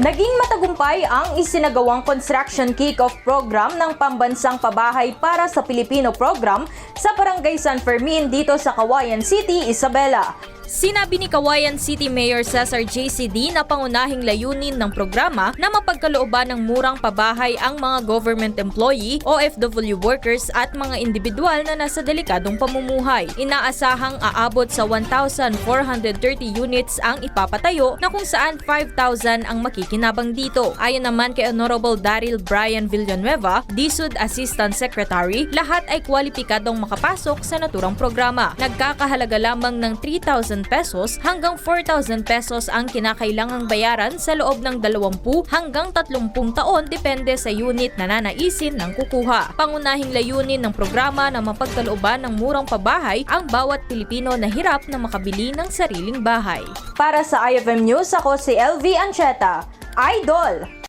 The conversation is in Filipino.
Naging matagumpay ang isinagawang construction kick-off program ng Pambansang Pabahay para sa Pilipino program sa Barangay San Fermin dito sa Kawayan City, Isabela. Sinabi ni Kawayan City Mayor Cesar JCD na pangunahing layunin ng programa na mapagkalooban ng murang pabahay ang mga government employee, OFW workers at mga individual na nasa delikadong pamumuhay. Inaasahang aabot sa 1,430 units ang ipapatayo na kung saan 5,000 ang makikinabang dito. Ayon naman kay Honorable Daryl Brian Villanueva, DSUD Assistant Secretary, lahat ay kwalipikadong makapasok sa naturang programa. Nagkakahalaga lamang ng 3,000 pesos hanggang 4,000 pesos ang kinakailangang bayaran sa loob ng 20 hanggang 30 taon depende sa unit na nanaisin ng kukuha. Pangunahing layunin ng programa na mapagkalooban ng murang pabahay ang bawat Pilipino na hirap na makabili ng sariling bahay. Para sa IFM News, ako si LV Ancheta. Idol!